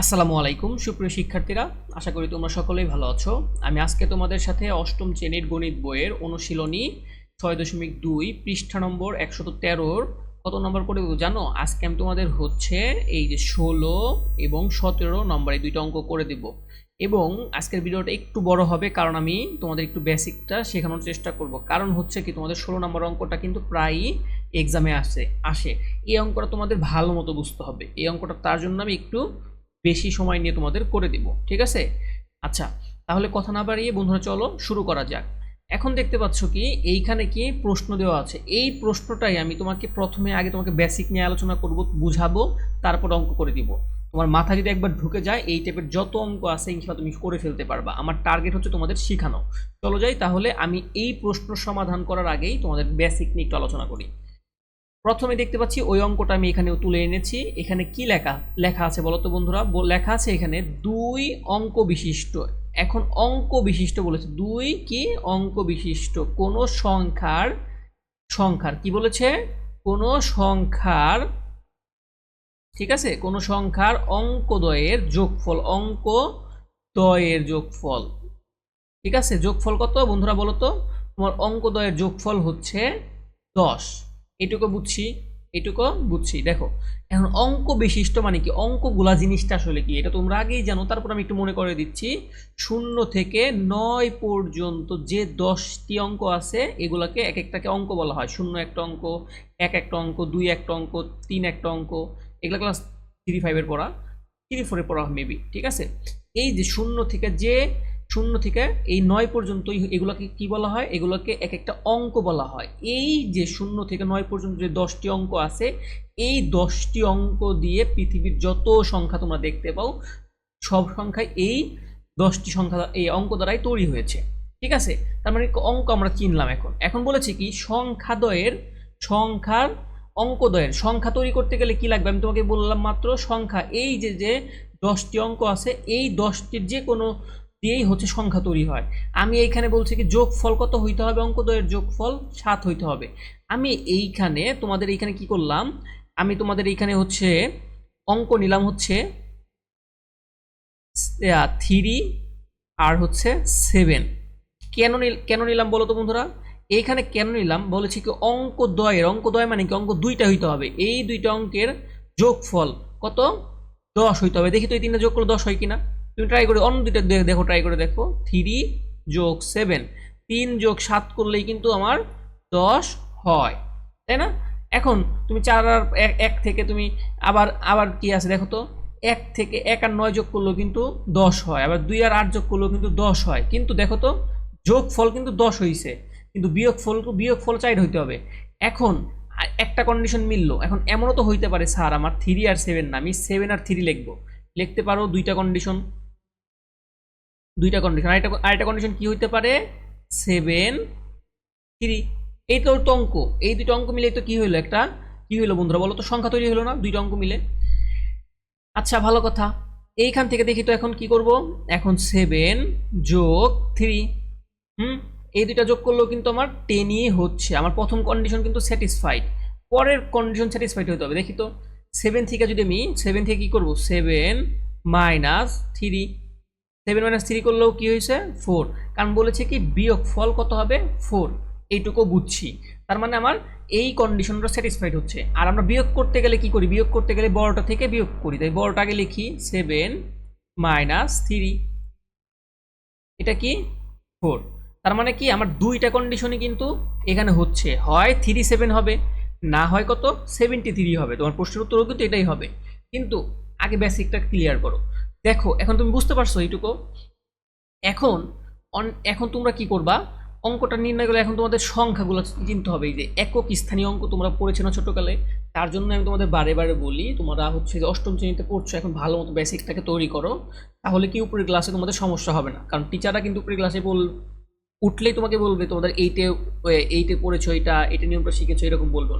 আসসালামু আলাইকুম, সুপ্রিয় শিক্ষার্থীরা। আশা করি তোমরা সকলেই ভালো আছো। আমি আজকে তোমাদের সাথে অষ্টম শ্রেণির গণিত বইয়ের অনুশীলনী ছয় দশমিক দুই, পৃষ্ঠা নম্বর একশত তেরোর কত নম্বর করে জানো? আজকে আমি তোমাদের হচ্ছে এই যে ষোলো এবং সতেরো নম্বর এই দুইটা অঙ্ক করে দেব। এবং আজকের ভিডিওটা একটু বড় হবে কারণ আমি তোমাদের একটু বেসিকটা শেখানোর চেষ্টা করব। কারণ হচ্ছে কি, তোমাদের ষোলো নম্বর অঙ্কটা কিন্তু প্রায়ই এক্সামে আসে আসে। এই অঙ্কটা তোমাদের ভালো মতো বুঝতে হবে। এই অঙ্কটা তার জন্য আমি একটু বেশি সময় নিয়ে তোমাদের করে দিব, ঠিক আছে? আচ্ছা তাহলে কথা না বাড়িয়ে বন্ধুরা চলো শুরু করা যাক। এখন দেখতে পাচ্ছ কি, এইখানে কি প্রশ্ন দেওয়া আছে। এই প্রশ্নটাই আমি তোমাকে প্রথমে আগে তোমাকে বেসিক নিয়ে আলোচনা করব, বুঝাবো, তারপর অঙ্ক করে দিব। তোমার মাথা যদি একবার ঢুকে যায়, এই টাইপের যত অঙ্ক আছে ইনশাল্লাহ তুমি করে ফেলতে পারবা। আমার টার্গেট হচ্ছে তোমাদের শেখানো। চলো যাই তাহলে, আমি এই প্রশ্ন সমাধান করার আগেই তোমাদের বেসিক নিয়ে একটু আলোচনা করি। প্রথমে দেখতে পাচ্ছি ওই অঙ্কটা আমি এখানে তুলে এনেছি। এখানে কি লেখা? লেখা আছে বলো তো বন্ধুরা লেখা আছে এখানে দুই অঙ্ক বিশিষ্ট। এখন অঙ্ক বিশিষ্ট বলেছে। দুই কি অঙ্ক বিশিষ্ট? কোনো সংখ্যার সংখ্যার। কি বলেছে? কোনো সংখ্যার, ঠিক আছে? কোনো সংখ্যার অঙ্কদ্বয়ের যোগফল অঙ্ক দয়ের যোগফল। ঠিক আছে? যোগফল কত বন্ধুরা বলো তো তোমার অঙ্কদ্বয়ের যোগফল হচ্ছে দশ। এটুকু বুঝছি এটুকু বুঝছি। দেখো, এখন অঙ্ক বিশিষ্ট মানে কি? অঙ্কগুলা জিনিসটা আসলে কি? এটা তোমরা আগেই জানো, তারপর আমি একটু মনে করে দিচ্ছি। শূন্য থেকে নয় পর্যন্ত যে দশটি অঙ্ক আছে, এগুলাকে এক একটাকে অঙ্ক বলা হয়। শূন্য একটা অঙ্ক, এক একটা অঙ্ক, দুই একটা অঙ্ক, তিন একটা অঙ্ক, এগুলো ক্লাস থ্রি ফাইভের পড়া থ্রি ফোরে পড়া মেবি ঠিক আছে? এই যে শূন্য থেকে যে শূন্য থেকে এই নয় পর্যন্ত এগুলোকে কি বলা হয়? এগুলোকে এক একটা অঙ্ক বলা হয়। এই যে শূন্য থেকে নয় পর্যন্ত যে দশটি অঙ্ক আছে, এই দশটি অঙ্ক দিয়ে পৃথিবীর যত সংখ্যা তোমরা দেখতে পাও, সব সংখ্যায় এই দশটি সংখ্যা, এই অঙ্ক দ্বারাই তৈরি হয়েছে। ঠিক আছে? তার মানে অঙ্ক আমরা চিনলাম এখন। এখন বলেছি কি, সংখ্যাদয়ের, সংখ্যার অঙ্কদয়ের, সংখ্যা তৈরি করতে গেলে কি লাগবে? আমি তোমাকে বললাম মাত্র সংখ্যা। এই যে যে দশটি অঙ্ক আছে, এই দশটির যে কোনো দিয়েই হচ্ছে সংখ্যা তৈরি হয়। আমি এইখানে বলছি কি, যোগফল কত হইতে হবে? অঙ্কদয়ের যোগফল সাত হইতে হবে। আমি এইখানে তোমাদের এইখানে কি করলাম? আমি তোমাদের এইখানে হচ্ছে অঙ্ক নিলাম হচ্ছে থ্রি আর হচ্ছে সেভেন কেন কেন নিলাম বলো তো বন্ধুরা? এইখানে কেন নিলাম? বলেছি কি, অঙ্ক দয়ের, অঙ্ক দয় মানে কি? অঙ্ক দুইটা হইতে হবে। এই দুইটা অঙ্কের যোগফল কত? দশ হইতে হবে। দেখি তো এই তিনটা যোগ করলে দশ হয় কিনা। তুমি ট্রাই করে অন্য দুইটা দেখো ট্রাই করে দেখো। থ্রি যোগ সেভেন তিন যোগ সাত করলেই কিন্তু আমার দশ হয়। তাই না? এখন তুমি চার আর এক থেকে তুমি আবার আবার কি আছে দেখো তো? এক থেকে এক আর নয় যোগ করলেও কিন্তু দশ হয়। আবার দুই আর আট যোগ করলেও কিন্তু দশ হয়। কিন্তু দেখো তো যোগ ফল কিন্তু দশ হয়েছে কিন্তু বিয়োগ ফল বিয়োগ ফল চাইড হইতে হবে। এখন একটা কন্ডিশন মিললো। এখন এমনও তো হইতে পারে, স্যার, আমার থ্রি আর সেভেন না। আমি সেভেন আর থ্রি লিখব। লিখতে পারো দুইটা কন্ডিশন দুইটা কন্ডিশন আরেকটা কন্ডিশন কি হইতে পারে? সেভেন থ্রি এই তো অঙ্ক। এই দুটো অঙ্ক মিলে তো কি হইল একটা? কি হইল বন্ধুরা বলো তো? সংখ্যা তৈরি হলো না? দুইটা অঙ্ক মিলে। আচ্ছা ভালো কথা। এইখান থেকে দেখি তো এখন কি করব? এখন সেভেন যোগ থ্রি হুম? এই দুইটা যোগ করলেও কিন্তু আমার টেনই হচ্ছে। আমার প্রথম কন্ডিশন কিন্তু স্যাটিসফাইড পরের কন্ডিশন স্যাটিসফাইড হতে হবে। দেখি তো। সেভেন থেকে যদি আমি সেভেন থেকে কি করব? Seven minus three seven minus three করলেও কী হয়েছে? ফোর কারণ বলেছে কি, বিয়োগ ফল কত হবে? ফোর এইটুকু বুঝছি। তার মানে আমার এই কন্ডিশনটা স্যাটিসফাইড হচ্ছে। আর আমরা বিয়োগ করতে গেলে কি করি? বিয়োগ করতে গেলে বড়টা থেকে বিয়োগ করি। তাই বড়টা আগে লিখি সেভেন মাইনাস থ্রি এটা কি? ফোর তার মানে কি, আমার দুইটা কন্ডিশনই কিন্তু এখানে হচ্ছে। হয় থ্রি সেভেন হবে, না হয় কত? সেভেন্টি থ্রি হবে। তোমার প্রশ্নের উত্তরও কিন্তু এটাই হবে। কিন্তু আগে বেসিকটা ক্লিয়ার করো। দেখো, এখন তুমি বুঝতে পারছ এইটুকু। এখন এখন তোমরা কি করবা? অঙ্কটা নির্ণয় করে এখন তোমাদের সংখ্যাগুলো চিনতে হবে। যে একক স্থানীয় অঙ্ক তোমরা পড়েছো না ছোটোকালে, তার জন্য আমি তোমাদের বারে বারে বলি, তোমরা হচ্ছে যে অষ্টম শ্রেণীতে পড়ছো, এখন ভালো মতো বেসিকটাকে তৈরি করো, তাহলে কি উপরের ক্লাসে তোমাদের সমস্যা হবে না। কারণ টিচাররা কিন্তু উপরের ক্লাসে বল, উঠলেই তোমাকে বলবে, তোমাদের এইটে এইটে পড়েছো এটা এটা নিয়মটা শিখেছো, এরকম বলব।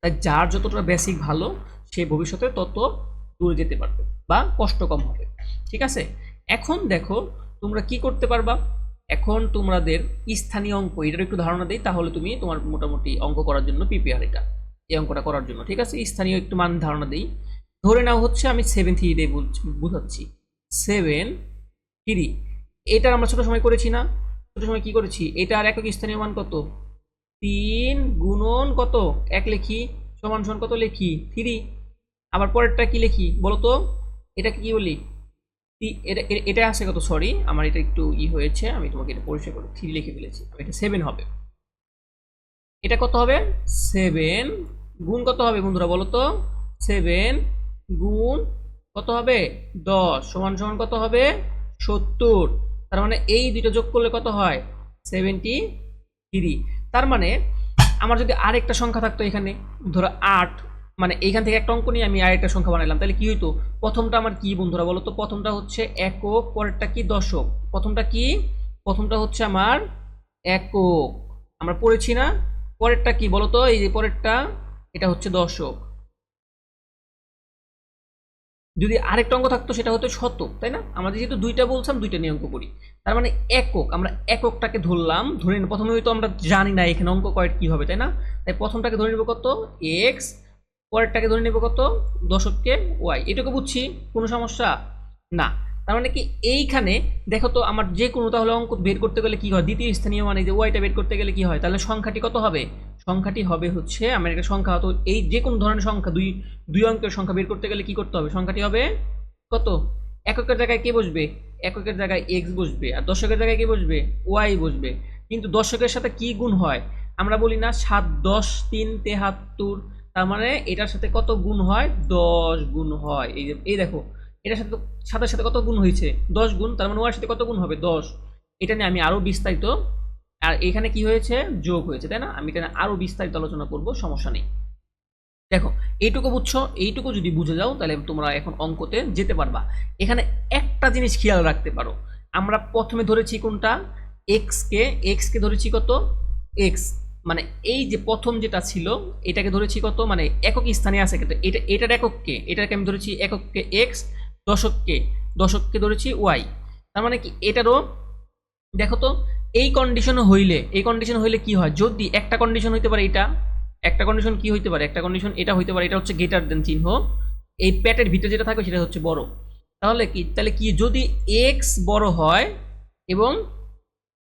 তাই যার যতটা বেসিক ভালো, সে ভবিষ্যতে তত দূরে যেতে পারবে বা কষ্ট কম হবে। ঠিক আছে? এখন দেখো তোমরা কি করতে পারবা? এখন তোমাদের স্থানীয় অঙ্ক, এটার একটু ধারণা দেই, তাহলে তুমি তোমার মোটামুটি অঙ্ক করার জন্য প্রিপেয়ার এটা, এই অঙ্কটা করার জন্য। ঠিক আছে? স্থানীয় একটু মান ধারণা দিই। ধরে নাও হচ্ছে আমি সেভেন থ্রি দিয়ে বুঝাচ্ছি। সেভেন থ্রি এটা আমরা ছোটো সময় করেছি না? ছোটো সময় কি করেছি? এটা আর একক স্থানীয় মান কত? তিন গুণন কত? এক লিখি, সমান সমান কত লিখি? থ্রি আবার পরেরটা কি লিখি? বলো তো এটা কি বলি? এটা এটা আছে কত? সরি আমার এটা একটু ই হয়েছে, আমি তোমাকে এটা পরিষ্কার করে থ্রি লিখে ফেলেছি। এটা সেভেন হবে। এটা কত হবে? সেভেন গুণ কত হবে বন্ধুরা বলো তো সেভেন গুণ কত হবে? দশ। সমান সমান কত হবে? সত্তর। তার মানে এই দুটো যোগ করলে কত হয়? সেভেন্টি থ্রি তার মানে আমার যদি আরেকটা সংখ্যা থাকতো এখানে, ধরো আট। মানে এইখান থেকে একটা অঙ্ক নিয়ে আমি আরেকটা সংখ্যা বানাইলাম তাহলে কি হইতো? প্রথমটা আমার কি বন্ধুরা বলো তো? প্রথমটা হচ্ছে একক, পরেরটা কি দশক? প্রথমটা কি? প্রথমটা হচ্ছে আমার একক। আমরা পড়েছি না? পরেরটা কি বলো তো? এই যে পরেরটা, এটা হচ্ছে দশক। যদি আরেকটা অঙ্ক থাকতো, সেটা হতো শতক, তাই না? আমাদের যেহেতু দুইটা বলছিলাম, দুইটা নিয়ে অঙ্ক করি। তার মানে একক, আমরা এককটাকে ধরলাম, ধরে নিন প্রথমে হয়তো আমরা জানি না এখানে অঙ্ক কয়েক কি হবে, তাই না? তাই প্রথমটাকে ধরে নেব কত? এক্স পরেরটাকে ধরে নেব কত? দশককে ওয়াই। এটুকু বুঝছি? কোনো সমস্যা? না। তার মানে কি এইখানে দেখো তো আমার যে কোনো তাহলে অঙ্ক বের করতে গেলে কি হয়? দ্বিতীয় স্থানীয় মানে যে ওয়াইটা বের করতে গেলে কি হয়? তাহলে সংখ্যাটি কত হবে? সংখ্যাটি হবে হচ্ছে আমার একটা সংখ্যা। তো এই যে কোনো ধরনের সংখ্যা, দুই দুই অঙ্কের সংখ্যা বের করতে গেলে কি করতে হবে? সংখ্যাটি হবে কত? এককের জায়গায় কে বসবে? এককের জায়গায় এক্স বসবে। আর দশকের জায়গায় কে বসবে? ওয়াই বসবে। কিন্তু দশকের সাথে কি গুণ হয়? আমরা বলি না সাত, দশ, তিন, তেহাত্তর তার মানে এটার সাথে কত গুণ হয়? দশ গুণ হয়। এই যে, এই দেখো, এটার সাথে সাথে সাথে কত গুণ হয়েছে? দশ গুণ, তার মানে ওয়ার সাথে কত গুণ হবে? দশ। এটা নিয়ে আমি আরও বিস্তারিত, আর এখানে কি হয়েছে? যোগ হয়েছে, তাই না? আমি এটা আরও বিস্তারিত আলোচনা করব, সমস্যা নেই। দেখো, এইটুকু বুঝছ? এইটুকু যদি বুঝে যাও, তাহলে তোমরা এখন অঙ্কতে যেতে পারবা। এখানে একটা জিনিস খেয়াল রাখতে পারো। আমরা প্রথমে ধরেছি কোনটা? এক্সকে এক্সকে ধরেছি কত? এক্স মানে এই যে প্রথম যেটা ছিল, এটাকে ধরেছি কত? মানে একক স্থানে আছে কিন্তু এটা, এটার একককে এটাকে আমি ধরেছি একককে এক্স দশককে দশককে ধরেছি ওয়াই তার মানে কি? এটারও, দেখো তো, এই কন্ডিশন হইলে, এই কন্ডিশন হইলে কি হয়? যদি একটা কন্ডিশন হইতে পারে এটা, একটা কন্ডিশন কি হইতে পারে? একটা কন্ডিশন এটা হইতে পারে, এটা হচ্ছে গেটার দেন চিহ্ন। এই প্যাটের ভিতরে যেটা থাকবে সেটা হচ্ছে বড়। তাহলে কি? তাহলে কি যদি এক্স বড় হয় এবং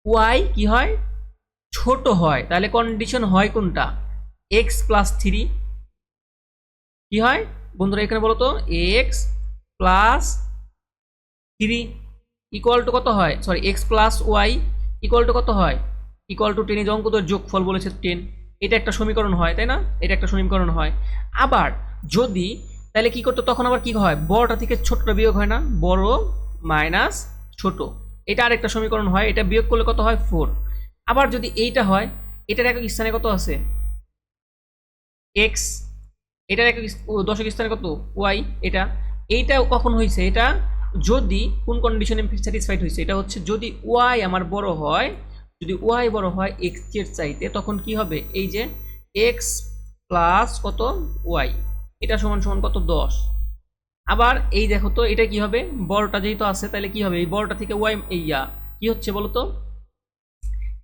ওয়াই কি হয়? ছোট হয়, তাহলে কন্ডিশন হয় কোনটা? এক্স প্লাস থ্রি কি হয়? বন্ধুরা এখানে বলো তো X plus three equal to কত হয়? Sorry X plus Y equal to কত হয়? ইকুয়াল টু টেন এই যে অঙ্কদের যোগফল বলেছে টেন এটা একটা সমীকরণ হয়, তাই না? এটা একটা সমীকরণ হয়। আবার যদি, তাহলে কি করতো? তখন আবার কি হয়? বড়টা থেকে ছোটটা বিয়োগ হয় না। বড় মাইনাস ছোট। এটা আরেকটা সমীকরণ হয়। এটা বিয়োগ করলে কত হয়? ফোর আবার যদি এইটা হয়, এটার একক স্থানে কত আছে? এক্স, এটার একক দশক স্থানে কত? ওয়াই, এটা। এইটা কখন হয়েছে এটা যদি কোন কন্ডিশনে স্যাটিসফাইড হয়েছে এটা হচ্ছে যদি ওয়াই আমার বড় হয়, যদি ওয়াই বড় হয় এক্সের চাইতে, তখন কি হবে? এই যে এক্স প্লাস কত? ওয়াই। এটা সমান সমান কত? দশ। আবার এই দেখো তো, এটা কি হবে? বড়টা যেহেতু আছে, তাহলে কি হবে? এই বড়টা থেকে ওয়াই ইয়া কি হচ্ছে বলো তো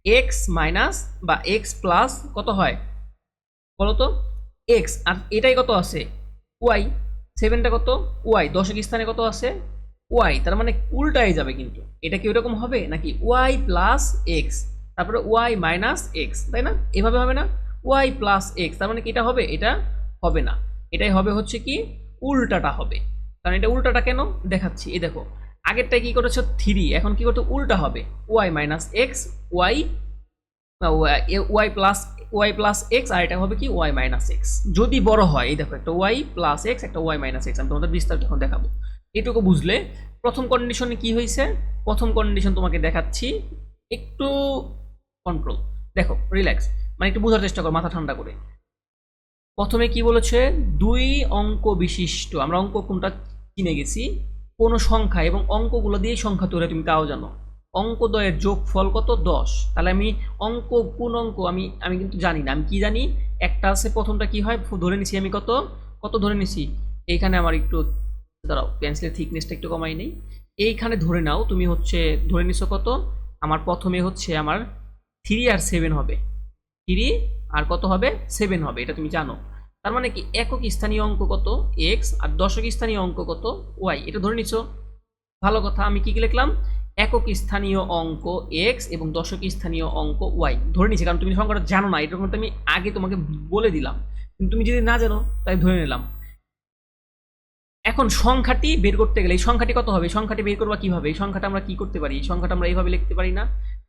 এক্স মাইনাস বা এক্স প্লাস কত হয়? বলো তো এক্স আর এটাই কত আছে? ওয়াই সেভেনটা কত? ওয়াই দশক স্থানে কত আছে? ওয়াই তার মানে উল্টাই যাবে কিন্তু। এটা কি ওরকম হবে? নাকি ওয়াই প্লাস এক্স তারপরে ওয়াই মাইনাস এক্স তাই না? এভাবে হবে না? ওয়াই প্লাস এক্স তার মানে কি এটা হবে? এটা হবে না। এটাই হবে হচ্ছে কি? উল্টাটা হবে। কারণ এটা উল্টাটা কেন? দেখাচ্ছি। এই দেখো আগেরটা কি করেছ? থ্রি এখন কি করতে উল্টা হবে। Y minus X Y Y plus Y plus X আর এটা হবে কি? ওয়াই মাইনাস এক্স যদি বড় হয়, এই দেখো একটা ওয়াই প্লাস এক্স একটা ওয়াই মাইনাস এক্স আমি তোমাদের বিস্তারিত এখন দেখাবো। এটুকু বুঝলে। প্রথম কন্ডিশনে কি হয়েছে? প্রথম কন্ডিশন তোমাকে দেখাচ্ছি। একটু কন্ট্রোল দেখো রিল্যাক্স মানে একটু বোঝার চেষ্টা করো, মাথা ঠান্ডা করে। প্রথমে কি বলেছে? দুই অঙ্ক বিশিষ্ট। আমরা অঙ্ক কোনটা কিনে গেছি? কোনো সংখ্যা এবং অঙ্কগুলো দিয়ে সংখ্যা তৈরি তুমি তাও জানো। অঙ্কদ্বয়ের যোগফল কত? দশ। তাহলে আমি অঙ্ক কোন অঙ্ক, আমি আমি কিন্তু জানি না। আমি কি জানি? একটা আছে, প্রথমটা কি হয়? ধরে নিছি আমি কত? কত ধরে নিছি? এইখানে আমার একটু, দাঁড়াও পেন্সিলের থিকনেসটা একটু কমাই নেই। এইখানে ধরে নাও, তুমি হচ্ছে, ধরে নিছো কত? আমার প্রথমে হচ্ছে আমার থ্রি আর সেভেন হবে। থ্রি আর কত হবে? সেভেন হবে, এটা তুমি জানো। তার মানে কি একক স্থানীয় অঙ্ক কত? এক্স আর দশক স্থানীয় অঙ্ক কত? ওয়াই এটা ধরে নিছো। ভালো কথা, আমি কি কি লিখলাম? একক স্থানীয় অঙ্ক এক্স এবং দশক স্থানীয় অঙ্ক ওয়াই ধরে নিচ্ছি কারণ তুমি সংখ্যাটা জানো না এটা কিন্তু আমি আগে তোমাকে বলে দিলাম। কিন্তু তুমি যদি না জানো, তাই ধরে নিলাম। এখন সংখ্যাটি বের করতে গেলে, এই সংখ্যাটি কত হবে? সংখ্যাটি বের করবা কীভাবে? এই সংখ্যাটা আমরা কি করতে পারি? এই সংখ্যাটা আমরা এইভাবে লিখতে পারি না।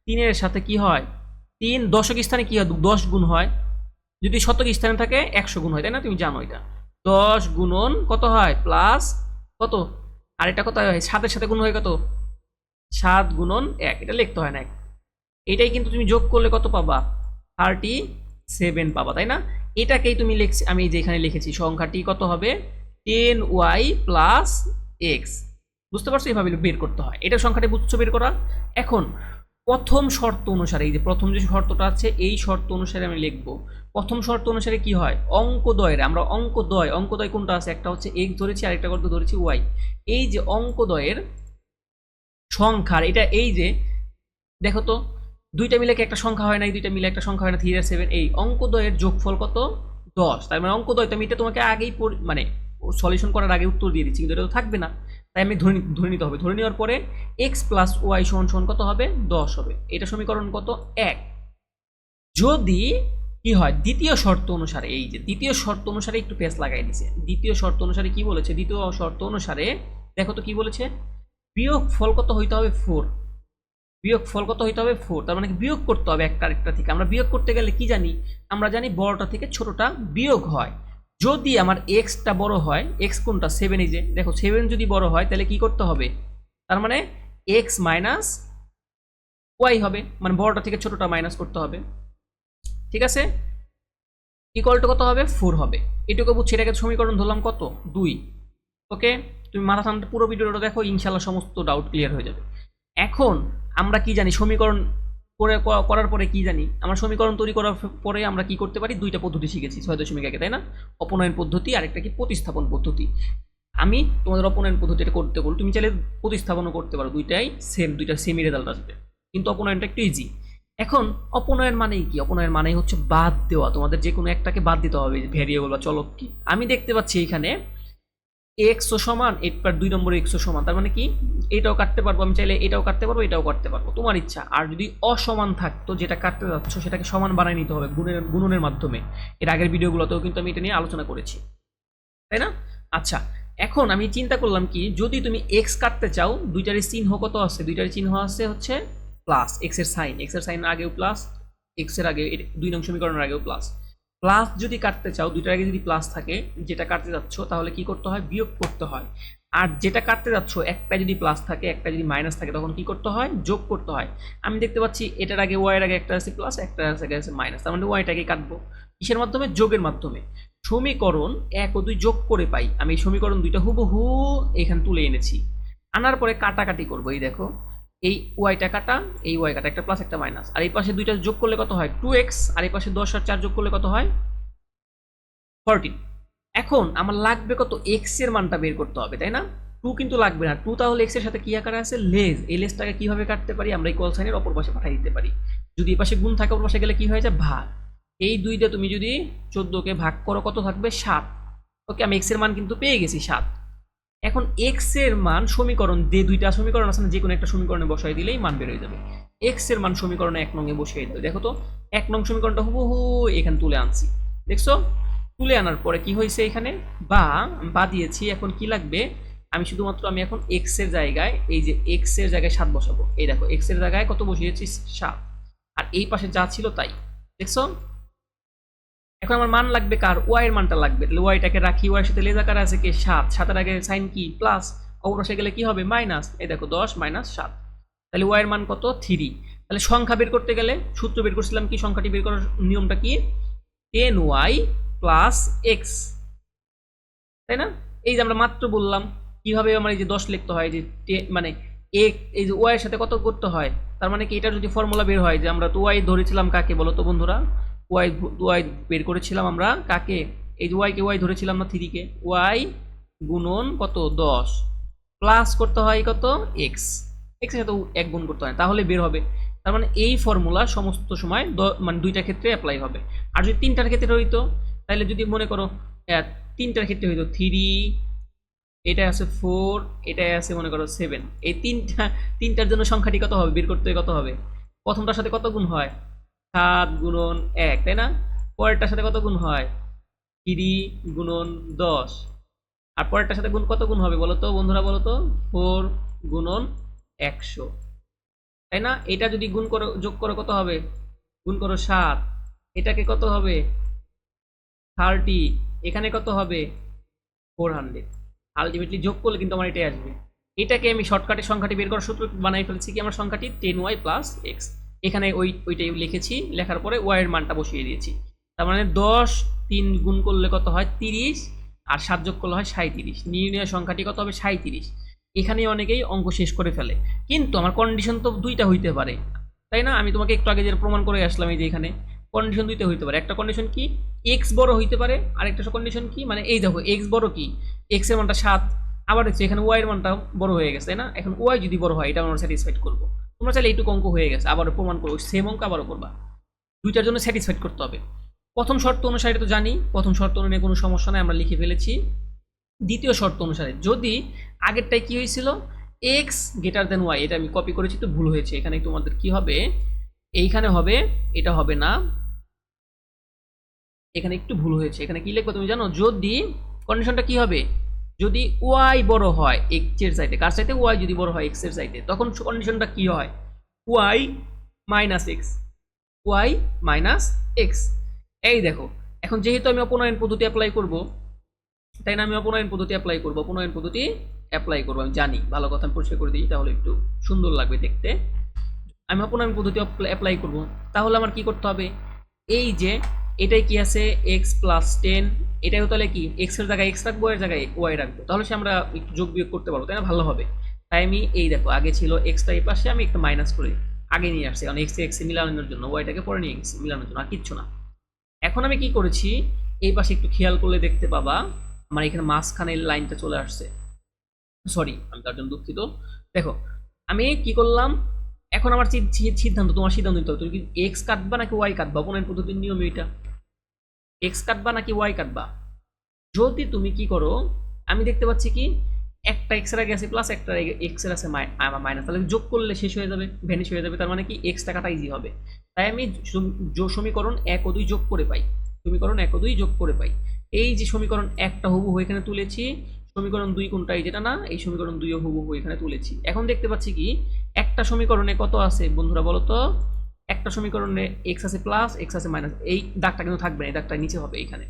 তিনের সাথে কি হয়? তিন দশক স্থানে কি হয়? দশ গুণ হয়। যদি শতক স্থানে থাকে, একশো গুণ হয়, তাই না? তুমি জানো এটা। দশ গুণন কত হয়? প্লাস কত? আর এটা কত হয়? সাতের সাথে গুণ হয় কত? সাত গুণন এক। এটা লিখতে হয় না এক। এটাই কিন্তু তুমি যোগ করলে কত পাবা? থার্টি সেভেন পাবা, তাই না? এটাকেই তুমি লিখছি, আমি যেখানে লিখেছি, সংখ্যাটি কত হবে? টেন ওয়াই প্লাস এক্স বুঝতে পারছ? এইভাবে বের করতে হয়। এটা সংখ্যাটি বুঝছ বের করা? এখন প্রথম শর্ত অনুসারে, এই যে প্রথম যে শর্তটা আছে, এই শর্ত অনুসারে আমি লিখব। প্রথম শর্ত অনুসারে কি হয়? অঙ্কদয়ের আমরা অঙ্কদয় অঙ্কদয় কোনটা আছে? একটা হচ্ছে এক্স ধরেছি, আরেকটা কত ধরেছি ওয়াই এই যে অঙ্কদয়ের সংখ্যার, এটা এই যে, দেখো তো, দুইটা মিলে একটা সংখ্যা হয় না এই দুইটা মিলে একটা সংখ্যা হয় না থ্রি আর সেভেন এই অঙ্কদয়ের যোগফল কত? দশ। তার মানে অঙ্কদয় তো আমি এটা তোমাকে আগেই মানে সলিউশন করার আগে উত্তর দিয়ে দিচ্ছি, কিন্তু এটা তো থাকবে না। তাই আমি ধরে ধরে নিতে হবে। ধরে নেওয়ার পরে এক্স প্লাস ওয়াই সমান সমান কত হবে? দশ হবে। এটা সমীকরণ কত? এক। যদি কি হয়, দ্বিতীয় শর্ত অনুসারে, এই যে দ্বিতীয় শর্ত অনুসারে একটু পেস লাগাই দিছে। দ্বিতীয় শর্ত অনুসারে কি বলেছে? দ্বিতীয় শর্ত অনুসারে, দেখো তো কি বলেছে? বিয়োগ ফল কত হইতে হবে? ফোর বিয়োগ ফল কত হইতে হবে? ফোর তার মানে বিয়োগ করতে হবে এক আরেকটা থেকে। আমরা বিয়োগ করতে গেলে কি জানি? আমরা জানি বড়টা থেকে ছোটটা বিয়োগ হয়। যদি আমার এক্সটা বড় হয় এক্স কোনটা? সেভেন যে। দেখো সেভেন যদি বড় হয়, তাহলে কি করতে হবে? তার মানে এক্স মাইনাস ওয়াই হবে। মানে বড়টা থেকে ছোটটা মাইনাস করতে হবে। ঠিক আছে? ইকুয়াল টু কত হবে? ফোর হবে। এটুকু বুঝছি? এটাকে সমীকরণ ধরলাম কত? দুই। ওকে? তুমি মাথা পুরো ভিডিওটা দেখো ইনশাল্লাহ সমস্ত ডাউট ক্লিয়ার হয়ে যাবে। এখন আমরা কি জানি? সমীকরণ করে করার পরে কি জানি, আমরা সমীকরণ তৈরি করার পরে আমরা কি করতে পারি? দুইটা পদ্ধতি শিখেছি, ছয় দশমিক একে, তাই না? অপনয়ন পদ্ধতি আর একটা কি? প্রতিস্থাপন পদ্ধতি। আমি তোমাদের অপনয়ন পদ্ধতিটা করতে বল, তুমি চাইলে প্রতিস্থাপনও করতে পারো, দুইটাই সেম দুইটা সেমই রেজাল্ট আসবে। কিন্তু অপনয়নটা একটু ইজি এখন অপনয়ন মানেই কি? অপনয়ন মানেই হচ্ছে বাদ দেওয়া। তোমাদের যে কোনো একটাকে বাদ দিতে হবে ভ্যারিয়েবল বা চলক কি। আমি দেখতে পাচ্ছি এখানে এক্সও সমান এইট পার দুই নম্বরে এক্সও সমান, তার মানে কি? এটাও কাটতে পারব, আমি চাইলে এটাও কাটতে পারব, এটাও কাটতে পারব। তোমার ইচ্ছা, আর যদি অসমান থাকতো, যেটা কাটতে যাচ্ছ, সেটাকে সমান বানায় নিতে হবে গুণের, গুণনের মাধ্যমে। এর আগের ভিডিওগুলোতেও কিন্তু আমি এটা নিয়ে আলোচনা করেছি। তাই না? আচ্ছা এখন আমি চিন্তা করলাম কি, যদি তুমি এক্স কাটতে চাও, দুইটারই চিহ্ন কত আছে? দুইটারই চিহ্ন আছে হচ্ছে প্লাস, এক্সের সাইন। এক্সের সাইন আগেও প্লাস, এক্সের আগে দুই নং সমীকরণের আগেও প্লাস। প্লাস যদি কাটতে চাও, দুইটার আগে যদি প্লাস থাকে, যেটা কাটতে যাচ্ছ, তাহলে কি করতে হয়? বিয়োগ করতে হয়। আর যেটা কাটতে যাচ্ছ একটা যদি প্লাস থাকে একটা যদি মাইনাস থাকে, তখন কি করতে হয়? যোগ করতে হয়। আমি দেখতে পাচ্ছি এটার আগে ওয়াইয়ের আগে একটা আছে প্লাস একটা আগে আছে মাইনাস তার মানে ওয়াইটাকে কাটবো। কিসের মাধ্যমে? যোগের মাধ্যমে। সমীকরণ এক ও দুই যোগ করে পাই। আমি সমীকরণ দুইটা হুবহু এখানে তুলে এনেছি। আনার পরে কাটাকাটি করব, এই দেখো। এই ওয়াই টাকাটা এই ওয়াই কাটা, একটা প্লাস একটা মাইনাস আর এই পাশে দুইটা যোগ করলে কত হয়? টু এক্স আর এই পাশে দশ আর চার যোগ করলে কত হয়? ফরটিন এখন আমার লাগবে কত? এক্সের মানটা বের করতে হবে, তাই না? টু কিন্তু লাগবে না। টু তাহলে এক্সের সাথে কি আকারে আছে? লেজ। এই লেজটাকে কীভাবে কাটতে পারি? আমরা ইকুয়াল সাইনের অপর পাশে পাঠিয়ে দিতে পারি। যদি এই পাশে গুণ থাকে, অপর পাশে গেলে কি হয়ে যায়? ভাগ। এই দুই দিয়ে তুমি যদি চোদ্দোকে ভাগ করো, কত থাকবে? সাত। ওকে, আমি এক্সের মান কিন্তু পেয়ে গেছি, সাত। এখন এক্সের মান সমীকরণ যে দুইটা সমীকরণ আছে না যে কোনো একটা সমীকরণে বসাই দিলেই মান বের হয়ে যাবে। এক্সের মান সমীকরণে এক নঙে বসিয়ে দেবে দেখো তো, এক নং সমীকরণটা হুবহু এখানে তুলে আনছি। দেখছ? তুলে আনার পরে কি হয়েছে এখানে? বা বা দিয়েছি, এখন কি লাগবে? আমি শুধুমাত্র আমি এখন এক্সের জায়গায়, এই যে এক্সের জায়গায় সাত বসাবো। এই দেখো এক্সের জায়গায় কত বসিয়েছি? সাত। আর এই পাশে যা ছিল তাই। দেখছ? এখন আমার মান লাগবে কার? ওয়াই এর মানটা লাগবে। তাহলে ওয়াইটাকে রাখি ওয়াই সাথে লেজ আকারে আছে কি? সাত। সাতের আগে সাইন কি? প্লাস অবশ্যই গেলে কি হবে? মাইনাস এই দেখো, দশ মাইনাস সাত। তাহলে ওয়াই এর মান কত? থ্রি তাহলে সংখ্যা বের করতে গেলে সূত্র বের করছিলাম কি? সংখ্যাটি বের করার নিয়মটা কি? টেন ওয়াই প্লাস এক্স তাই না? এই যে আমরা মাত্র বললাম, কীভাবে আমার এই যে দশ লিখতে হয় যে মানে এক, এই যে ওয়াই এর সাথে কত করতে হয়? তার মানে কি, এটা যদি ফর্মুলা বের হয় যে আমরা তো ওয়াই ধরেছিলাম কাকে বলো তো বন্ধুরা? ওয়াই ওয়াই বের করেছিলাম আমরা কাকে? এই যে ওয়াইকে ওয়াই ধরেছিলাম না থ্রিকে? ওয়াই গুণন কত? দশ। প্লাস করতে হয় কত? এক্স এক্সের সাথে এক গুণ করতে হয় তাহলে বের হবে। তার মানে এই ফর্মুলা সমস্ত সময় মানে দুইটা ক্ষেত্রে অ্যাপ্লাই হবে। আর যদি তিনটার ক্ষেত্রে হইতো, তাহলে যদি মনে করো তিনটার ক্ষেত্রে হইতো থ্রি এটা আছে ফোর এটা আছে মনে করো সেভেন এই তিনটা, তিনটার জন্য সংখ্যাটি কত হবে? বের করতে কত হবে? প্রথমটার সাথে কত গুণ হয়? সাত গুণন এক, তাই না? পরেরটার সাথে কত গুণ হয়? থ্রি গুণন দশ। আর পরেরটার সাথে গুণ কত গুণ হবে বলো তো বন্ধুরা বলো তো? ফোর গুণন একশো। তাই না? এটা যদি গুণ করো, যোগ করো কত হবে? গুণ করো সাত। এটাকে কত হবে? থার্টি। এখানে কত হবে? Four hundred. আলটিমেটলি যোগ করলে কিন্তু আমার এটাই আসবে। এটাকে আমি শর্টকাটে সংখ্যাটি বের করার সূত্র বানাই ফেলেছি কি? আমার সংখ্যাটি টেন ওয়াই প্লাস এক্স। এখানে ওই, ওইটাই লিখেছি, লেখার পরে ওয়াই এর মানটা বসিয়ে দিয়েছি। তার মানে দশ তিন গুণ করলে কত হয়? তিরিশ, আর সাত যোগ করলে হয় সাঁত্রিশ নির্ণয় সংখ্যাটি কত হবে? সাঁত্রিশ এখানে অনেকেই অঙ্ক শেষ করে ফেলে। কিন্তু আমার কন্ডিশন তো দুইটা হইতে পারে। তাই না? আমি তোমাকে একটু আগে যে প্রমাণ করে আসলাম এই যে এখানে কন্ডিশন দুইটা হইতে পারে। একটা কন্ডিশন কি? এক্স বড় হইতে পারে আর একটা কন্ডিশন কি? মানে এই দেখো এক্স বড় কি? এক্সের মানটা সাত, আবার দেখছি এখানে ওয়াই এর মানটা বড় হয়ে গেছে, তাই না? এখন ওয়াই যদি বড় হয়, এটা আমরা স্যাটিসফাইড করব। তোমরা চাইলে এইটুকু অঙ্ক হয়ে গেছে আবার প্রমাণ করব সেম অঙ্ক আবারও করবা। দুইটার জন্য স্যাটিসফাইড করতে হবে। প্রথম শর্ত অনুসারে তো জানি, প্রথম শর্ত অনুযায়ী কোনো সমস্যা নাই, আমরা লিখে ফেলেছি। দ্বিতীয় শর্ত অনুসারে, যদি আগেরটাই কি হয়েছিল? এক্স গ্রেটার দেন ওয়াই এটা আমি কপি করেছি তো ভুল হয়েছে, এখানে তোমাদের কি হবে? এইখানে হবে, এটা হবে না। এখানে একটু ভুল হয়েছে, এখানে কি লিখব তুমি জানো? যদি কন্ডিশনটা কি হবে? যদি ওয়াই বড় হয় এক্সের সাইডে, কার সাইডে? ওয়াই যদি বড় হয় এক্সের সাইডে, তখন কন্ডিশনটা কি হয়? Y minus X Y minus X এই দেখো, এখন যেহেতু আমি অপনয়ন পদ্ধতি অ্যাপ্লাই করব, তাই না আমি অপনয়ন পদ্ধতি অ্যাপ্লাই করব, অপনয়ন পদ্ধতি অ্যাপ্লাই করব, আমি জানি, ভালো কথা আমি পরিষ্কার করে দিই, তাহলে একটু সুন্দর লাগবে দেখতে। আমি অপনয়ন পদ্ধতি অ্যাপ্লাই করব, তাহলে আমার কি করতে হবে? এই যে এটাই কি আছে? এক্স প্লাস টেন এটাও তাহলে কি? এক্সের জায়গায় এক্স রাখব এর জায়গায় ওয়াই রাখব। তাহলে সে আমরা একটু যোগ বিয়োগ করতে পারব, তাই না? ভালো হবে। তাই আমি এই দেখো, আগে ছিল এক্সটা এই পাশে, আমি একটু মাইনাস করে আগে নিয়ে আসছি। কারণ এক্স এক্স মিলানোর জন্য ওয়াইটাকে পরে নিয়ে গেছি মিলানোর জন্য, আর কিচ্ছু না। এখন আমি কি করেছি? এই পাশে একটু খেয়াল করলে দেখতে পাবা, আমার এখানে মাঝখানে লাইনটা চলে আসছে। সরি আমি তার জন্য দুঃখিত। দেখো, আমি কি করলাম? এখন আমার সিদ্ধান্ত, তোমার সিদ্ধান্ত নিতে হবে। তুমি কি এক্স কাটবা নাকি ওয়াই কাটবা? অপনয়ন পদ্ধতির নিয়ম এটা এক্স কাটবা নাকি ওয়াই কাটবা? যদি তুমি কি করো, আমি দেখতে পাচ্ছি কি, একটা এক্সের আগে আছে প্লাস একটা এক্সের আছে মাইনাস। তাহলে যোগ করলে শেষ হয়ে যাবে ভ্যানিশ হয়ে যাবে, তার মানে কি এক্স টাকাটা ইজি হবে। তাই আমি সমীকরণ এক ও দুই যোগ করে পাই। সমীকরণ এক ও দুই যোগ করে পাই। এই যে সমীকরণ একটা হুবহু এখানে তুলেছি, সমীকরণ দুই কোনটা, এই যেটা না, এই সমীকরণ দুইও হুবহু এখানে তুলেছি। এখন দেখতে পাচ্ছি কি, একটা সমীকরণে কত আছে বন্ধুরা বলো তো একটা সমীকরণে এক্স আছে প্লাস এক্স আছে মাইনাস এই দাগটা কিন্তু থাকবে না, এই দাগটা নিচে হবে এইখানে।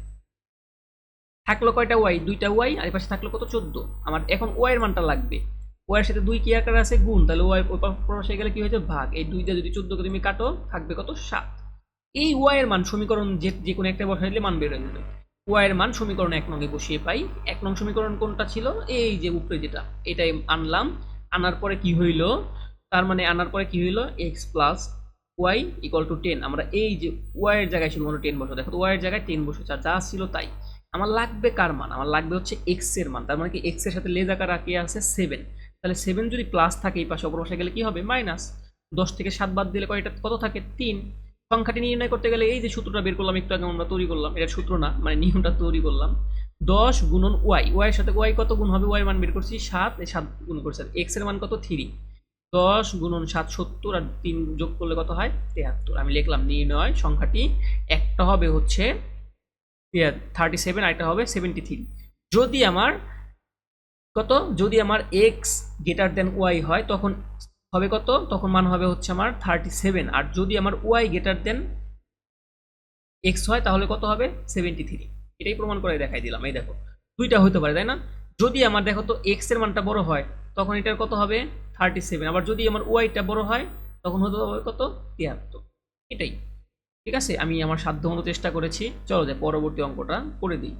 থাকল কয়টা ওয়াই দুইটা ওয়াই আর পাশে থাকল কত? চোদ্দ। আমার এখন ওয়াইয়ের মানটা লাগবে। ওয়াইয়ের সাথে দুই কি আকার আছে? গুণ। তাহলে ওয়াই পাশে গেলে কি হয়েছে? ভাগ। এই দুইটা যদি চোদ্দকে তুমি কাটো, থাকবে কত? সাত। এই ওয়াইয়ের মান সমীকরণ যে যে কোনো একটা বসাইলে মান বের হয়ে যাবে। ওয়াই এর মান সমীকরণ এক নঙ্গে বসিয়ে পাই। এক নং সমীকরণ কোনটা ছিল? এই যে উপরে যেটা, এটাই আনলাম। আনার পরে কি হইল? তার মানে আনার পরে কি হইল? X plus Y equal to ten আমরা এই যে ওয়াই এর জায়গায় শুধুমাত্র টেন বসো দেখো ওয়াই এর জায়গায় টেন বসেছে, আর যা ছিল তাই। আমার লাগবে কার মান? আমার লাগবে হচ্ছে এক্সের মান। তার মানে কি এক্সের সাথে লেজ আকার রাখি আছে সেভেন তাহলে সেভেন যদি প্লাস থাকে এই পাশে অপর গেলে কি হবে? মাইনাস দশ থেকে সাত বাদ দিলে কয়টা? কত থাকে? তিন। সংখ্যাটি নির্ণয় করতে গেলে এই যে সূত্রটা বের করলাম, একটু আগে আমরা তৈরি করলাম, এটা সূত্র না মানে নিয়মটা তৈরি করলাম। দশ গুণন ওয়াই ওয়াই এর সাথে ওয়াই কত গুণ হবে? ওয়াই মান বের করছি সাত সাত গুণ করছে এক্সের মান কত? থ্রি দশ গুণন সাত সত্তর আর তিন যোগ করলে কত হয়? তেহাত্তর। আমি লিখলাম নির্ণয় সংখ্যাটি একটা হবে হচ্ছে থার্টি সেভেন আরেকটা হবে সেভেন্টি থ্রি যদি আমার কত? যদি আমার এক্স গ্রেটার দেন ওয়াই হয়, তখন হবে কত? তখন মান হবে হচ্ছে আমার থার্টি সেভেন আর যদি আমার ওয়াই গ্রেটার দেন এক্স হয়, তাহলে কত হবে? সেভেন্টি থ্রি এটাই প্রমাণ করে দেখাই দিলাম, এই দেখো। দুইটা হতে পারে, তাই না? যদি আমার দেখো তো এক্সের মানটা বড় হয়, তখন এটার কত হবে? Thirty seven. আবার যদি আমার ওয়াইটা বড় হয়, তখন হতে হবে কত? তিয়াত্তর। এটাই। ঠিক আছে? আমি আমার সাধ্যমতো চেষ্টা করেছি। চলো যে পরবর্তী অঙ্কটা করে দিই।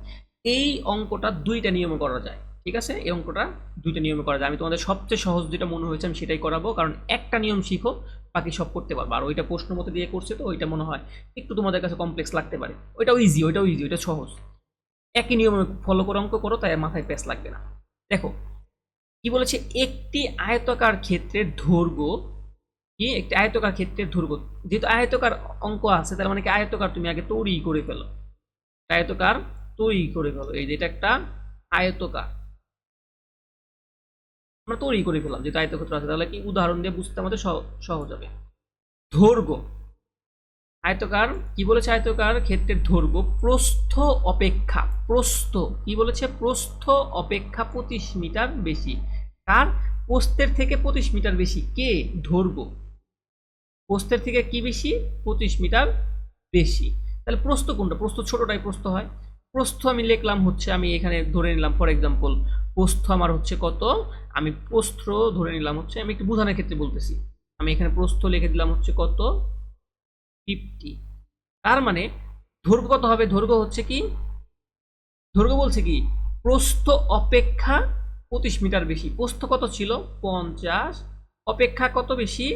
এই অঙ্কটা দুইটা নিয়মে করা যায়। ঠিক আছে? এই অঙ্কটা দুইটা নিয়মে করা যায়। আমি তোমাদের সবচেয়ে সহজ যেটা মনে হয়েছে, আমি সেটাই করাবো। কারণ একটা নিয়ম শিখো, বাকি সব করতে পারব। আর ওইটা প্রশ্ন মতো দিয়ে করছে তো, ওইটা মনে হয় একটু তোমাদের কাছে কমপ্লেক্স লাগতে পারে। ওইটাও ইজি ওইটাও ইজি ওইটা সহজ। একই নিয়মে ফলো করে অঙ্ক করো, তাই মাথায় প্যাস লাগবে না। দেখো কি বলেছে? একটি আয়তকার ক্ষেত্রের দৈর্ঘ্য কি? একটি আয়তকার ক্ষেত্রের দৈর্ঘ্য যেহেতু আয়তকার অঙ্ক আছে, তার মানে কি? আয়তকার তুমি আগে তৈরি করে ফেলো। আয়তকার তৈরি করে ফেলো। এই যে এটা একটা আয়তকার। আমরা তৈরি করে ফেলাম যেটা আয়তক্ষেত্র আছে, তাহলে কি? উদাহরণ দিয়ে বুঝতে আমাদের সহ- সহজ হবে। দৈর্ঘ্য আয়তকার, কি বলেছে আয়তকার? ক্ষেত্রের দৈর্ঘ্য প্রস্থ অপেক্ষা। প্রস্থ, কি বলেছে? প্রস্থ অপেক্ষা পঁচিশ মিটার বেশি। কার? প্রস্থের থেকে পঁচিশ মিটার বেশি। কে? দৈর্ঘ্য প্রস্থের থেকে কি বেশি? পঁচিশ মিটার বেশি। তাহলে প্রস্থ কোনটা? প্রস্থ ছোটটাই প্রস্থ হয়। প্রস্থ আমি লিখলাম হচ্ছে, আমি এখানে ধরে নিলাম ফর এক্সাম্পল প্রস্থ আমার হচ্ছে কত? আমি প্রস্থ ধরে নিলাম হচ্ছে, আমি একটু বোঝানোর ক্ষেত্রে বলতেছি। আমি এখানে প্রস্থ লিখে দিলাম হচ্ছে কত? ফিফটি তার মানে দৈর্ঘ্য কত হবে? দৈর্ঘ্য হচ্ছে কি? দৈর্ঘ্য বলছে কি? প্রস্থ অপেক্ষা পঁচিশ মিটার বেশি। প্রস্থ কত ছিল? পঞ্চাশ। অপেক্ষা কত বেশি?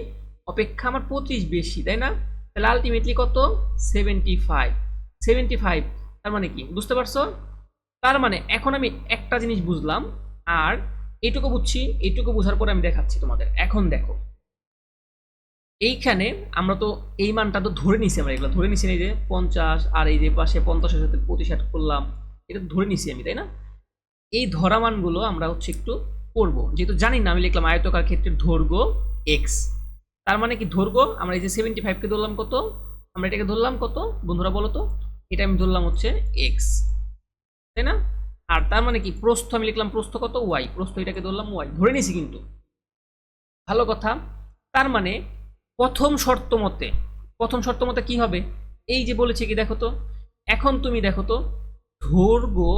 অপেক্ষা আমার পঁচিশ বেশি, তাই না? তাহলে আলটিমেটলি কত? সেভেন্টি ফাইভ সেভেন্টি ফাইভ তার মানে কি? বুঝতে পারছ? তার মানে এখন আমি একটা জিনিস বুঝলাম, আর এইটুকু বুঝছি, এইটুকু বোঝার পরে আমি দেখাচ্ছি তোমাদের। এখন দেখো। এইখানে আমরা তো এই মানটা তো ধরে নিছি আমরা এগুলো। ধরে নিছি এই যে পঞ্চাশ, আর এই যে পাশে পঞ্চাশের সাথে পঁচিশ করলাম, এটা ধরে নিছি আমি, তাই না? এই ধরা মানগুলো আমরা হচ্ছে একটু করব যেহেতু জানি না, আমি লিখলাম আয়তকার ক্ষেত্রে দৈর্ঘ্য এক্স তার মানে কি দৈর্ঘ্য আমরা এই যে সেভেন্টি ফাইভকে ধরলাম কত? আমরা এটাকে ধরলাম কত? বন্ধুরা বলো তো, এটা আমি ধরলাম হচ্ছে এক্স তাই না? আর তার মানে কি? প্রস্থ, আমি লিখলাম প্রস্থ কত? ওয়াই প্রস্থ এটাকে ধরলাম ওয়াই ধরে নিছি কিন্তু। ভালো কথা। তার মানে প্রথম শর্ত মতে, প্রথম শর্ত মতে কী হবে? এই যে বলেছে কি দেখো তো? এখন তুমি দেখো তো দৈর্ঘ্য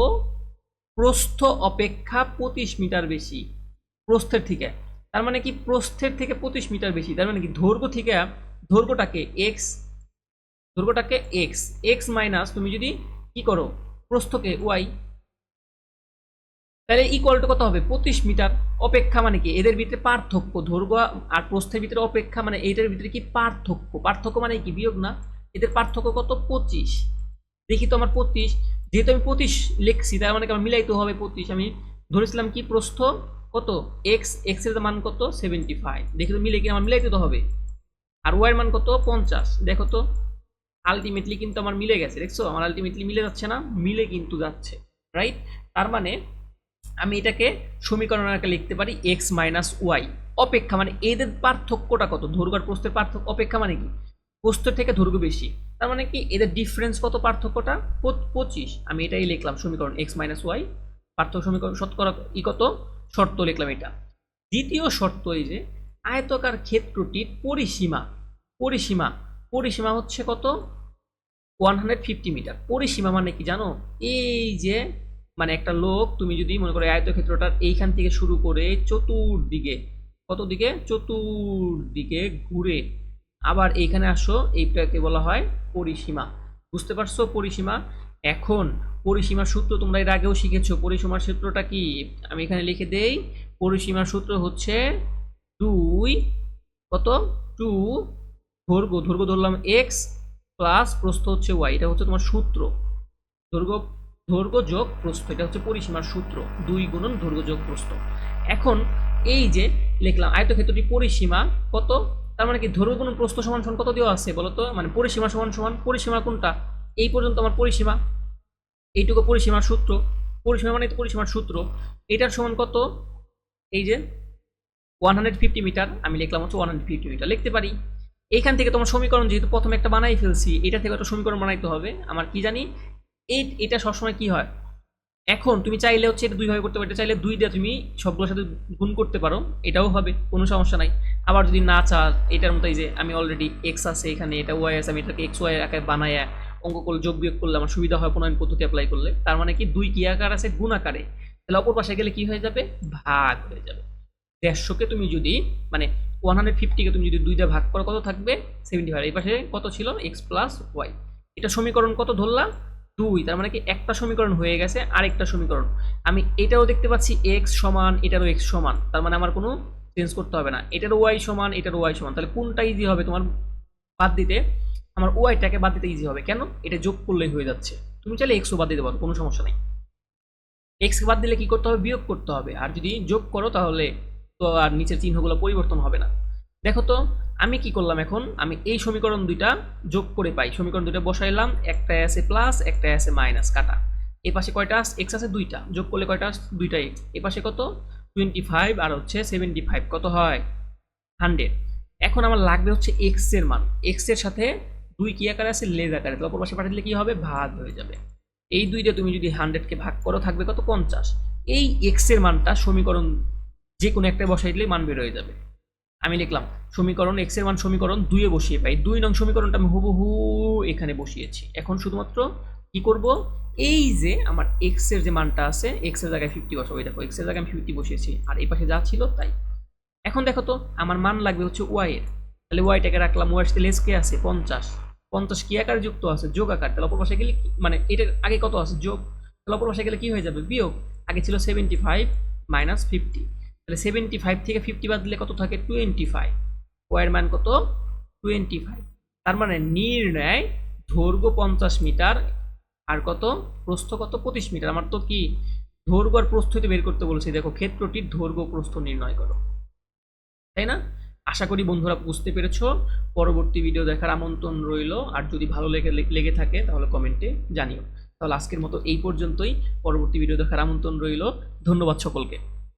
প্রস্থ অপেক্ষা পঁচিশ মিটার বেশি। প্রস্থের থেকে। তার মানে কি প্রস্থের থেকে পঁচিশ মিটার বেশি। তার মানে কি দৈর্ঘ্য থেকে দৈর্ঘ্যটাকে এক্স দৈর্ঘ্যটাকে এক্স এক্স মাইনাস তুমি যদি কি করো, প্রস্থকে ওয়াই তাহলে ইকুয়াল টু কত হবে? পঁচিশ মিটার। অপেক্ষা মানে কি? এদের ভিতরে পার্থক্য। দৈর্ঘ্য আর প্রস্থের ভিতরে অপেক্ষা মানে এইটার ভিতরে কি পার্থক্য? পার্থক্য মানে কি? বিয়োগ না? এদের পার্থক্য কত? পঁচিশ। দেখি তো আমার পঁচিশ। যেহেতু আমি পঁচিশ লিখছি, তার মানে আমার মিলাইতে হবে পঁচিশ। আমি ধরেছিলাম কি প্রস্থ কত? এক্স এক্সের মান কত? সেভেন্টি ফাইভ দেখি তো মিলে কি আমার মিলাইতে তো হবে। আর ওয়াই মান কত? পঞ্চাশ। দেখো তো আলটিমেটলি কিন্তু আমার মিলে গেছে, দেখছ? আমার আলটিমেটলি মিলে যাচ্ছে না, মিলে কিন্তু যাচ্ছে রাইট তার মানে আমি এটাকে সমীকরণ আকারে লিখতে পারি এক্স মাইনাস ওয়াই অপেক্ষা মানে এদের পার্থক্যটা কত? দৈর্ঘ্য আর প্রস্থের পার্থক্য, অপেক্ষা মানে কি? প্রস্থের থেকে দৈর্ঘ্য বেশি। তার মানে কি? এদের ডিফারেন্স কত পার্থক্যটা? পঁচ- পঁচিশ। আমি এটাই লিখলাম সমীকরণ এক্স মাইনাস ওয়াই পার্থক্য সমীকরণ শতকরা ই কত? শর্ত লিখলাম এটা। দ্বিতীয় শর্ত এই যে, আয়তকার ক্ষেত্রটির পরিসীমা। পরিসীমা। পরিসীমা হচ্ছে কত? ওয়ান হান্ড্রেড ফিফটি মিটার পরিসীমা মানে কি জানো? এই যে মানে একটা লোক, তুমি যদি মনে করো আয়তক্ষেত্রটার এইখান থেকে শুরু করে চতুর্দিকে কত দিকে চতুর্দিকে ঘুরে আবার এইখানে আসো, এইটাকে বলা হয় পরিসীমা। বুঝতে পারছ পরিসীমা? এখন পরিসীমার সূত্র তোমরা এর আগেও শিখেছো। পরিসীমার সূত্রটা কি? আমি এখানে লিখে দেই, পরিসীমার সূত্র হচ্ছে দুই, কত? টু দৈর্ঘ্য দৈর্ঘ্য ধরলাম এক্স প্লাস প্রস্থ হচ্ছে ওয়াই, এটা হচ্ছে তোমার সূত্র। দৈর্ঘ্য দৈর্ঘ্য যোগ প্রস্থ, এটা হচ্ছে পরিসীমার সূত্র, দুই গুণন দৈর্ঘ্য যোগ প্রস্থ। এখন এই যে লিখলাম আয়তক্ষেত্রটি পরিসীমা, কত? তার মানে কি দৈর্ঘ্য কোনো প্রস্থ সমান সমান কত দেওয়া আছে বলো তো মানে পরিসীমা সমান সমান, পরিসীমা কোনটা? এই পর্যন্ত আমার পরিসীমা, এইটুকু পরিসীমার সূত্র, পরিসীমা মানে পরিসীমার সূত্র, এটার সমান কত? এই যে ওয়ান হান্ড্রেড ফিফটি মিটার আমি লিখলাম হচ্ছে ওয়ান হান্ড্রেড ফিফটি মিটার লিখতে পারি। এইখান থেকে তোমার সমীকরণ যেহেতু প্রথমে একটা বানাই ফেলছি, এটা থেকে একটা সমীকরণ বানাইতে হবে। আমার কি জানি? এই এটা সবসময় কি হয়? এখন তুমি চাইলে হচ্ছে এটা দুইভাবে করতে পারো। এটা চাইলে দুই দিয়ে তুমি সবগুলোর সাথে গুণ করতে পারো। এটাও হবে, কোনো সমস্যা নাই। আবার যদি না চা এটার মতো এই যে আমি অলরেডি এক্স আছে এখানে, এটা ওয়াই আছে, আমি এটাকে এক্স ওয়াই আকারে বানায় অঙ্ক করলে যোগ বিয়োগ করলে আমার সুবিধা হয় প্রণয়ন পদ্ধতি অ্যাপ্লাই করলে। তার মানে কি দুই কি আকার আছে? গুণ আকারে। তাহলে অপর পাশে গেলে কি হয়ে যাবে? ভাগ হয়ে যাবে। দেড়শোকে তুমি যদি মানে ওয়ান হান্ড্রেড ফিফটিকে তুমি যদি দুইটা ভাগ করো, কত থাকবে? সেভেন্টি ফাইভ এই পাশে কত ছিল? এক্স প্লাস ওয়াই এটা সমীকরণ কত ধরলাম? দুই, তার মানে কি একটা সমীকরণ হয়ে গেছে, আরেকটা সমীকরণ। আমি এটাও দেখতে পাচ্ছি এক্স সমান, এটারও এক্স সমান, তার মানে আমার কোনো চেঞ্জ করতে হবে না। এটার ওয়াই সমান এটারও ওয়াই সমান, তাহলে কোনটা ইজি হবে তোমার বাদ দিতে? আমার ওয়াইটাকে বাদ দিতে ইজি হবে, কেন? এটা যোগ করলেই হয়ে যাচ্ছে। তুমি চাইলে এক্সও বাদ দিতে পারো, কোনো সমস্যা নেই। এক্স বাদ দিলে কি করতে হবে? বিয়োগ করতে হবে। আর যদি যোগ করো তাহলে তো আর নিচের চিহ্নগুলো পরিবর্তন হবে না। দেখো তো, আমি কি করলাম এখন? আমি এই সমীকরণ দুইটা যোগ করে পাই। সমীকরণ দুইটা বসাইলাম একটায় আছে প্লাস একটায় আছে মাইনাস কাটা। এই পাশে কয়টা এক্স আছে দুইটা। যোগ করলে কয়টা দুইটা এক্স এ পাশে কত? টোয়েন্টি ফাইভ আর হচ্ছে সেভেন্টি ফাইভ কত হয়? হান্ড্রেড এখন আমার লাগবে হচ্ছে এক্সের মান। এক্সের সাথে দুই কি আকারে আছে? লেজ আকারে। তো অপর পাশে পাঠালে কি হবে? ভাগ হয়ে যাবে। এই দুইটা তুমি যদি হান্ড্রেডকে ভাগ করো, থাকবে কত? পঞ্চাশ। এই এক্সের মানটা সমীকরণ যে কোনো একটা বসাই দিলে মান বের হয়ে যাবে। আমি লিখলাম, সমীকরণ এক্সের মান সমীকরণ দুইয়ে বসিয়ে পাই। দুই নং সমীকরণটা আমি হুবহু এখানে বসিয়েছি। এখন শুধুমাত্র কি করব? এই যে আমার এক্সের যে মানটা আছে এক্সের জায়গায় ফিফটি বসাবো। দেখো এক্সের জায়গায় আমি ফিফটি বসিয়েছি, আর এই পাশে যা ছিল তাই। এখন দেখো তো, আমার মান লাগবে হচ্ছে ওয়াই এর। তাহলে ওয়াইটাকে রাখলাম ওয়াই সাথে লেস কে আছে? পঞ্চাশ। পঞ্চাশ কি আকারে যুক্ত আছে? যোগ আকার। তাহলে অপর পাশে গেলে মানে এটার আগে কত আছে? যোগ। তাহলে অপর পাশে গেলে কি হয়ে যাবে? বিয়োগ। আগে ছিল সেভেন্টি ফাইভ মাইনাস ফিফটি তাহলে সেভেন্টি ফাইভ থেকে ফিফটি বাদ দিলে কত থাকে? টোয়েন্টি ফাইভ ওয়াইয়ের মান কত? টোয়েন্টি ফাইভ তার মানে নির্ণয় দৈর্ঘ্য পঞ্চাশ মিটার আর কত? প্রস্থ কত? পঁচিশ মিটার। আমার তো কি দৈর্ঘ্য আর প্রস্থতে বের করতে বলেছি। দেখো ক্ষেত্রটির দৈর্ঘ্য প্রস্থ নির্ণয় করো। তাই না? আশা করি বন্ধুরা বুঝতে পেরেছ। পরবর্তী ভিডিও দেখার আমন্ত্রণ রইল। আর যদি ভালো লেগে লেগে থাকে, তাহলে কমেন্টে জানিও। তাহলে আজকের মতো এই পর্যন্তই। পরবর্তী ভিডিও দেখার আমন্ত্রণ রইল। ধন্যবাদ সকলকে।